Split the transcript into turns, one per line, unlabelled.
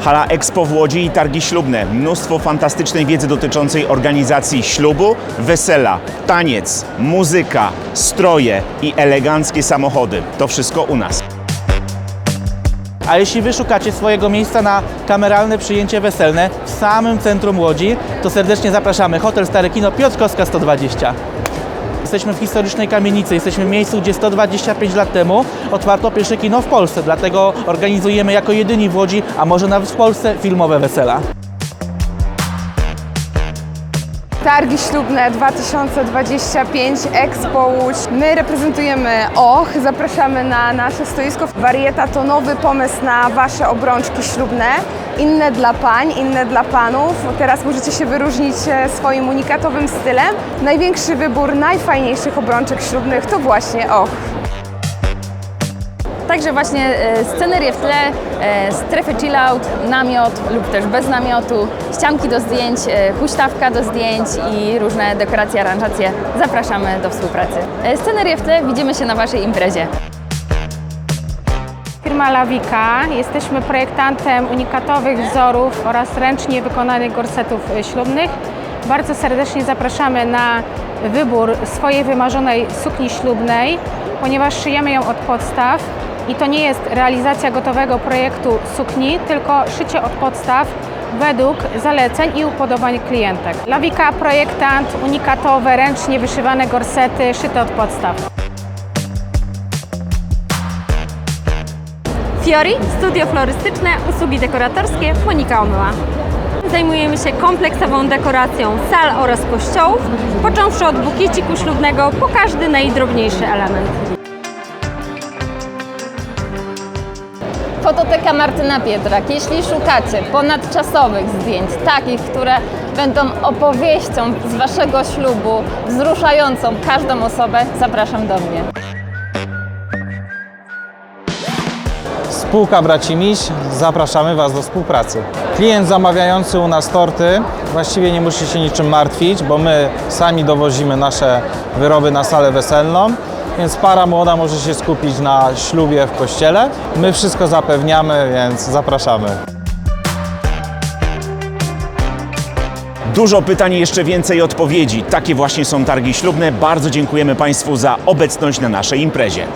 Hala Expo w Łodzi i targi ślubne. Mnóstwo fantastycznej wiedzy dotyczącej organizacji ślubu, wesela, taniec, muzyka, stroje i eleganckie samochody. To wszystko u nas.
A jeśli wy szukacie swojego miejsca na kameralne przyjęcie weselne w samym centrum Łodzi, to serdecznie zapraszamy. Hotel Stare Kino Piotrkowska 120. Jesteśmy w historycznej kamienicy, jesteśmy w miejscu, gdzie 125 lat temu otwarto pierwsze kino w Polsce, dlatego organizujemy jako jedyni w Łodzi, a może nawet w Polsce, filmowe wesela.
Targi Ślubne 2025 Expo Łódź. My reprezentujemy OCH, zapraszamy na nasze stoisko. Warieta to nowy pomysł na Wasze obrączki ślubne. Inne dla pań, inne dla panów. Teraz możecie się wyróżnić e, swoim unikatowym stylem. Największy wybór najfajniejszych obrączek ślubnych to właśnie OCH.
Także właśnie e, scenerie w tle, e, strefy chillout, namiot lub też bez namiotu, ścianki do zdjęć, e, huśtawka do zdjęć i różne dekoracje, aranżacje. Zapraszamy do współpracy. Scenerie w tle, widzimy się na Waszej imprezie.
Firma Lawika. Jesteśmy projektantem unikatowych wzorów oraz ręcznie wykonanych gorsetów ślubnych. Bardzo serdecznie zapraszamy na wybór swojej wymarzonej sukni ślubnej, ponieważ szyjemy ją od podstaw i to nie jest realizacja gotowego projektu sukni, tylko szycie od podstaw według zaleceń i upodobań klientek. Lawika projektant, unikatowe, ręcznie wyszywane gorsety szyte od podstaw.
Fiori, studio florystyczne, usługi dekoratorskie, Monika Omyła. Zajmujemy się kompleksową dekoracją sal oraz kościołów, począwszy od bukieciku ślubnego po każdy najdrobniejszy element.
Fototeka Martyna Pietrak. Jeśli szukacie ponadczasowych zdjęć, takich, które będą opowieścią z Waszego ślubu, wzruszającą każdą osobę, zapraszam do mnie.
Spółka Braci Miś, zapraszamy Was do współpracy. Klient zamawiający u nas torty właściwie nie musi się niczym martwić, bo my sami dowozimy nasze wyroby na salę weselną, więc para młoda może się skupić na ślubie w kościele. My wszystko zapewniamy, więc zapraszamy.
Dużo pytań jeszcze więcej odpowiedzi. Takie właśnie są targi ślubne. Bardzo dziękujemy Państwu za obecność na naszej imprezie.